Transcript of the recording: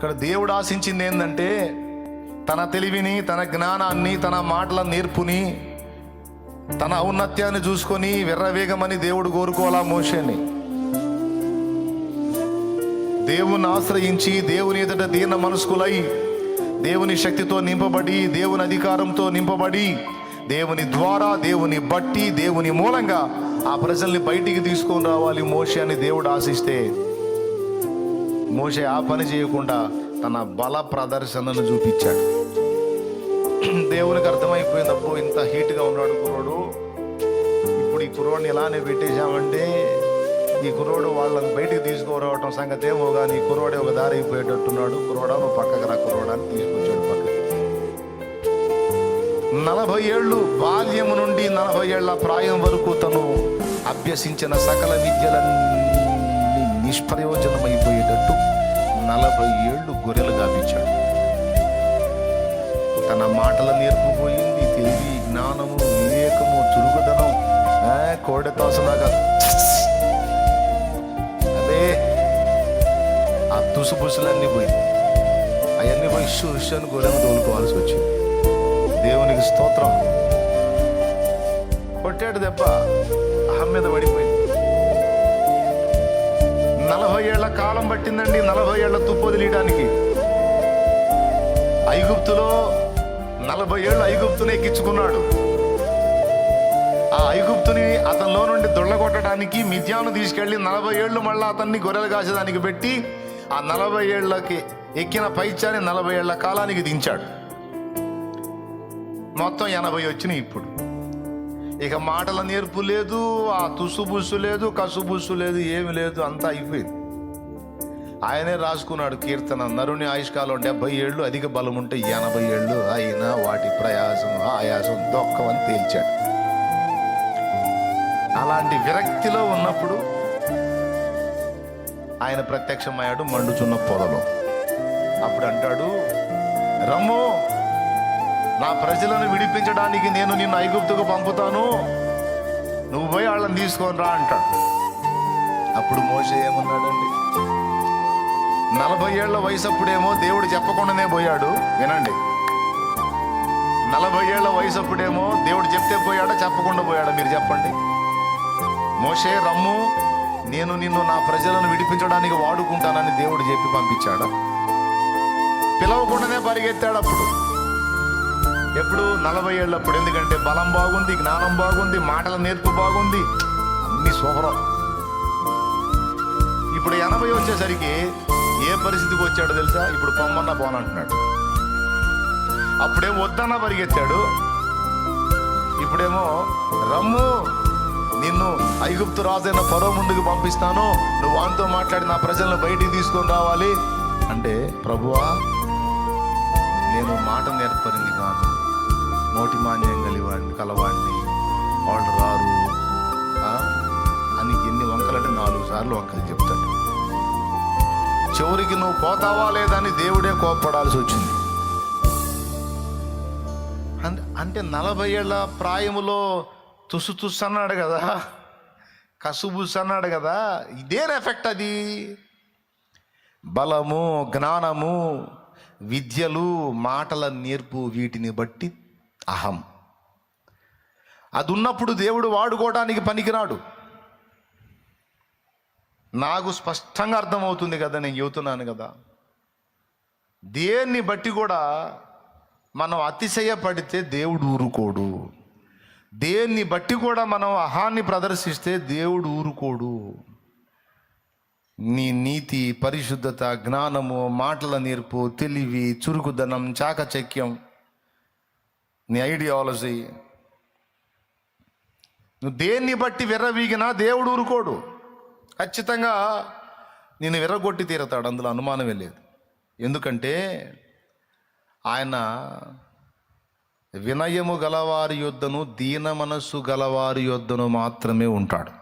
ఇక్కడ దేవుడు ఆశించింది ఏంటంటే తన తెలివిని తన జ్ఞానాన్ని తన మాటల నేర్పుని తన ఔన్నత్యాన్ని చూసుకొని వెర్రవేగమని దేవుడు కోరుకోవాలా మోషేని? దేవుని ఆశ్రయించి దేవుని ఎదుట దీన మనస్కులై దేవుని శక్తితో నింపబడి దేవుని అధికారంతో నింపబడి దేవుని ద్వారా దేవుని బట్టి దేవుని మూలంగా ఆ ప్రజల్ని బయటికి తీసుకొని రావాలి మోషే అని దేవుడు ఆశిస్తే. మోషే ఆ పని చేయకుండా తన బల ప్రదర్శనను చూపించాడు. దేవునికి అర్థమైపోయినప్పుడు ఇంత హీట్గా ఉన్నాడు కుర్రోడు. ఇప్పుడు ఈ కుర్రోడిని ఇలానే పెట్టేశామంటే ఈ కుర్రోడు వాళ్ళని బయటికి తీసుకురావటం సంగతి ఏమో కానీ ఈ కుర్రోడే ఒక దారి అయిపోయేటట్టున్నాడు. కుర్రోడా నువ్వు పక్కకు రా కుర్రోడాన్ని తీసుకొచ్చాడు పక్కకి. నలభై ఏళ్ళు బాల్యము నుండి నలభై ఏళ్ళ ప్రాయం వరకు తను అభ్యసించిన సకల విద్యలన్నీ నిష్ప్రయోజనమైపోయేటట్టు నలభై ఏళ్ళు గొర్రెలు గాపించాడు. తన మాటల నేర్పుపోయింది తెలివి జ్ఞానము వివేకము చురుకుదనం ఆ, అదే ఆ తుసుపుసులన్నీ పోయి అవన్నీ పోయి ఇష్యూ ఇష్యూ అని గొర్రెను తోలుకోవాల్సి వచ్చింది. దేవునికి స్తోత్రం. కొట్టాడు దెబ్బ అహం మీద పడిపోయింది. నలభై ఏళ్ళ కాలం పట్టిందండి నలభై ఏళ్ళ తుప్పు వదిలేయడానికి. ఐగుప్తులో నలభై ఏళ్ళు ఐగుప్తుని ఎక్కించుకున్నాడు. ఆ ఐగుప్తుని అతనిలో నుండి దొళ్ళగొట్టడానికి మిథ్యాను తీసుకెళ్ళి నలభై ఏళ్ళు మళ్ళీ అతన్ని గొర్రెలు కాసేదానికి పెట్టి ఆ నలభై ఏళ్ళకి ఎక్కిన పైచాన్ని నలభై ఏళ్ళ కాలానికి దించాడు. మొత్తం ఎనభై వచ్చినాయి ఇప్పుడు. ఇక మాటల నేర్పు లేదు ఆ తుసుబుసు లేదు కసుబుస్సు లేదు ఏమి లేదు అంతా అయిపోయింది. ఆయనే రాసుకున్నాడు కీర్తన. నరుని ఆయుష్కాలం డెబ్బై ఏళ్ళు అధిక బలం ఉంటే ఎనభై ఏళ్ళు అయినా వాటి ప్రయాసం ఆయాసం దొక్కవని తేల్చాడు. అలాంటి విరక్తిలో ఉన్నప్పుడు ఆయన ప్రత్యక్షమయ్యాడు మండుచున్న పొదలో అప్పుడు అంటాడు రమ్మో నా ప్రజలను విడిపించడానికి నేను నిన్ను ఐగుప్తుకు పంపుతాను. నువ్వు పోయి వాళ్ళని తీసుకొని రా అంటాడు. అప్పుడు మోసే ఏమన్నాడండి? నలభై ఏళ్ళ వయసు అప్పుడేమో దేవుడు చెప్పకుండానే పోయాడు. వినండి. నలభై ఏళ్ళ వయసు అప్పుడేమో దేవుడు చెప్తే పోయాడా చెప్పకుండా పోయాడా? మీరు చెప్పండి. మోషే రమ్ము నేను నిన్ను నా ప్రజలను విడిపించడానికి వాడుకుంటానని దేవుడు చెప్పి పంపించాడా? పిలవకుండానే పరిగెత్తాడు అప్పుడు. ఎప్పుడు నలభై ఏళ్ళప్పుడు ఎందుకంటే బలం బాగుంది జ్ఞానం బాగుంది మాటల నేర్పు బాగుంది. అన్ని సూపరం ఇప్పుడు ఎనభై వచ్చేసరికి ఏ పరిస్థితికి వచ్చాడో తెలుసా? ఇప్పుడు పొమ్మన్నా పోనంటున్నాడు అప్పుడేమో వద్దన్నా పరిగెత్తాడు. ఇప్పుడేమో రమ్ము నిన్ను ఐగుప్తు రాజైన ఫరో ముందుకు పంపిస్తాను. నువ్వు వానితో మాట్లాడి నా ప్రజలను బయటికి తీసుకొని రావాలి. అంటే ప్రభువా నేను మాట నేర్పరింది కాదు. నోటి మాన్యం కలివాడిని కలవాడిని. వాళ్ళు రారు. అని ఎన్ని వంకలంటే నాలుగు సార్లు వంకలు చెప్తాడు. చివరికి నువ్వు పోతావా లేదని దేవుడే కోప్పడాల్సి వచ్చింది. అన్- అంటే నలభై ఏళ్ళ ప్రాయములో తుసు తుస్సు అన్నాడు కదా. కసుబుస్ అన్నాడు కదా. ఇదేం ఎఫెక్ట్ అది? బలము జ్ఞానము విద్యలు మాటల నేర్పు వీటిని బట్టి అహం. అది ఉన్నప్పుడు దేవుడు వాడుకోవడానికి పనికిరాడు. నాకు స్పష్టంగా అర్థమవుతుంది కదా నేను చెబుతున్నాను కదా. దేన్ని బట్టి కూడా మనం అతిశయపడితే దేవుడు ఊరుకోడు. దేన్ని బట్టి కూడా మనం అహాన్ని ప్రదర్శిస్తే దేవుడు ఊరుకోడు. నీ నీతి పరిశుద్ధత జ్ఞానము మాటల నేర్పు తెలివి చురుకుదనం చాకచక్యం. నీ ఐడియాలజీ. నువ్వు దేన్ని బట్టి విర్రవీగినా దేవుడు ఊరుకోడు. ఖచ్చితంగా నేను విర్రగొట్టి తీరతాడు అందులో అనుమానమే లేదు. ఎందుకంటే ఆయన వినయము గలవారి యొద్దను దీన మనస్సు గలవారి యొద్దను మాత్రమే ఉంటాడు.